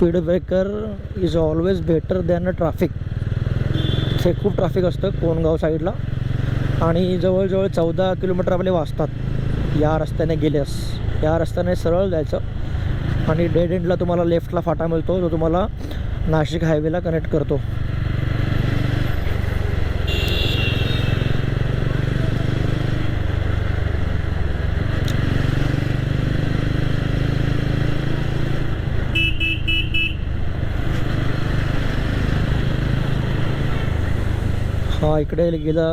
Speed breaker is always better than a traffic ते खूप traffic असतं कोणगाव साईडला आणि जवळजवळ चौदा किलोमीटर आपले वाचतात या रस्त्याने गेल्यास. या रस्त्याने सरळ जायचं. आणि डेड एंडला तुम्हाला लेफ्टला फाटा मिळतो जो तुम्हाला नाशिक हायवेला कनेक्ट करतो. इकडे गेला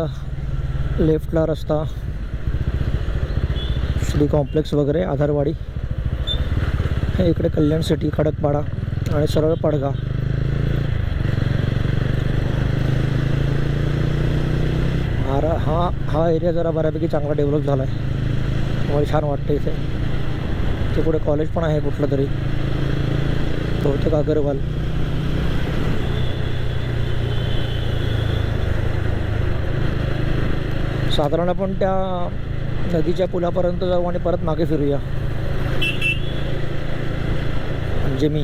लेफ्टला रस्ता. श्री कॉम्प्लेक्स वगैरे आधारवाडी. हे इकडे कल्याण सिटी खडकपाडा आणि सरळ पडगा हा हा हा एरिया जरा बऱ्यापैकी चांगला डेव्हलप झाला आहे मला छान वाटतं इथे. तिकडे कॉलेज पण आहे कुठलं तरी. बहुतेक अगरवाल. साधारण आपण त्या नदीच्या पुलापर्यंत जाऊ आणि परत मागे फिरूया. म्हणजे मी.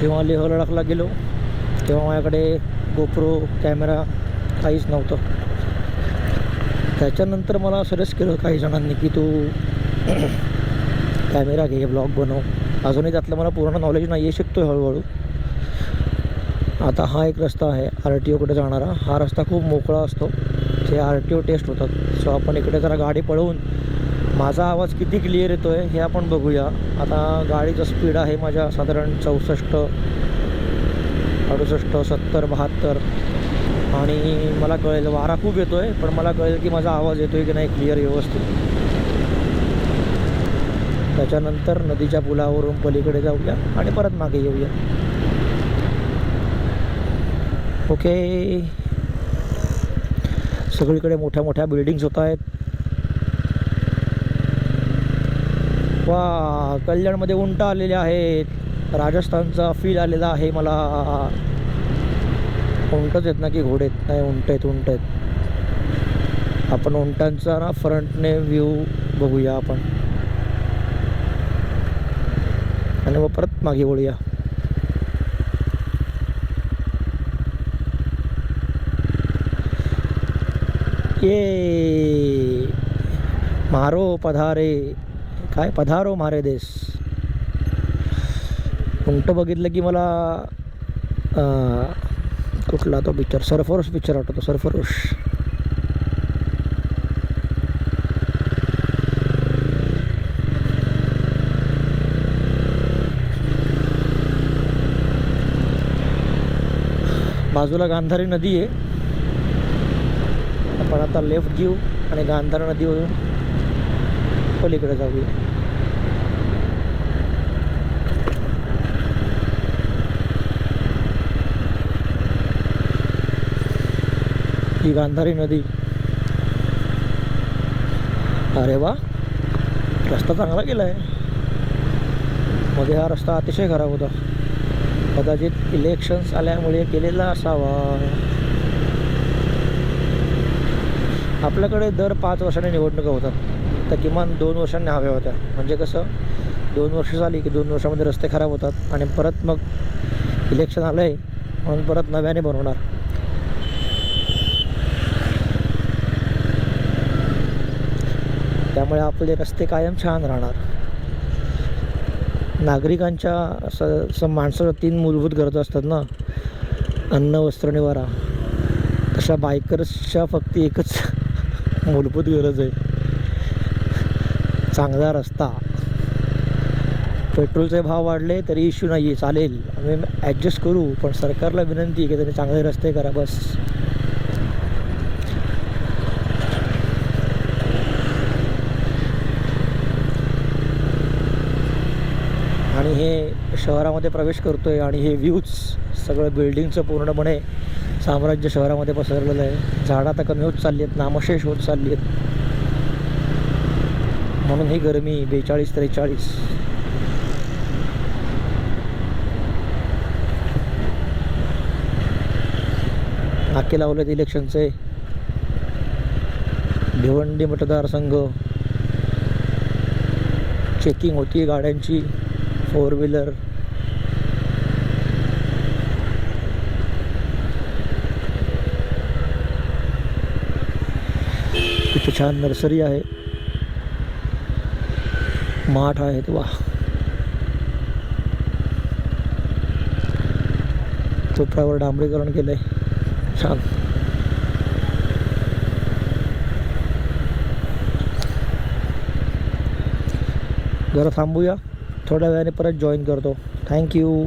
जेव्हा लेह लडाखला गेलो. तेव्हा माझ्याकडे गोप्रो कॅमेरा काहीच नव्हतं. त्याच्यानंतर मला सजेस्ट केलं काही जणांनी की तू कॅमेरा घे ब्लॉग बनव. अजूनही त्यातलं मला पूर्ण नॉलेज नाही आहे शिकतो आहे हळूहळू. आता हा एक रस्ता आहे आर टी ओकडे जाणारा. हा रस्ता खूप मोकळा असतो. ते आर टी ओ टेस्ट होतात. सो आपण इकडे जरा गाडी पळवून माझा आवाज किती क्लिअर येतो आहे हे आपण बघूया. आता गाडीचं स्पीड आहे माझ्या साधारण चौसष्ट अडुसष्ट सत्तर बहात्तर. आणि मला कळेल वारा खूप येतो आहे पण मला कळेल की माझा आवाज येतो आहे की नाही क्लिअर व्यवस्थित. त्याच्यानंतर नदीच्या पुलावरून पलीकडे जाऊया आणि परत मागे येऊया. ओके सगळीकडे मोठ्या मोठ्या बिल्डिंग्स होत आहेत. वा कल्याणमध्ये उंट आलेले आहेत. राजस्थानचा फील आलेला आहे मला. उंटच आहेत ना की घोडे आहेत नाही उंट आहेत उंट आहेत. आपण उंटांचा ना फ्रंटने व्ह्यू बघूया आपण. आणि मग परत मागे वळूया. ये. मारो पधारे. काय पधारो मारे देश. उंट बघितलं की मला कुठला तो पिक्चर सरफरोश पिक्चर आठवतो सरफरोश. बाजूला गांधारी नदी आहे. आपण आता लेफ्ट घेऊ आणि गांधारी नदीवरून पलीकडे जाऊया. ही गांधारी नदी. अरे वा रस्ता चांगला गेला आहे मध्ये हा रस्ता अतिशय खराब होता. कदाचित इलेक्शन्स आल्यामुळे केलेला असावा. आपल्याकडे दर पाच वर्षाने निवडणुका होतात. त्या किमान दोन वर्षांनी हव्या होत्या. म्हणजे कसं दोन वर्ष झाली की दोन वर्षामध्ये रस्ते खराब होतात आणि परत मग इलेक्शन आलं आहे म्हणून परत नव्याने बनवणार. त्यामुळे आपले रस्ते कायम छान राहणार. नागरिकांच्या असं स माणसाच्या तीन मूलभूत गरजा असतात ना. अन्न वस्त्र निवारा तशा बायकर्सच्या फक्त एकच मूलभूत गरज आहे. चांगला रस्ता. पेट्रोलचे भाव वाढले तरी इश्यू नाही आहे चालेल. आम्ही ॲडजस्ट करू पण सरकारला विनंती आहे की त्यांनी चांगले रस्ते करा बस. आणि हे शहरामध्ये प्रवेश करतो आहे आणि हे व्ह्यूज सगळं बिल्डिंगचं पूर्णपणे साम्राज्य शहरामध्ये पसरलेलं आहे. झाडं आता कमी होत चालली आहेत नामशेष होत चालली आहेत. म्हणून ही गरमी बेचाळीस त्रेचाळीस. नाके लावलेत इलेक्शनचे. भिवंडी मतदारसंघ. चेकिंग होती गाड्यांची. Four wheeler. तिथे छान नर्सरी आहे. माठ आहे वा. चोपड्यावर डांबरीकरण केलंय. छान. जरा थांबूया. थोड्या वेळाने परत जॉईन करतो. थँक्यू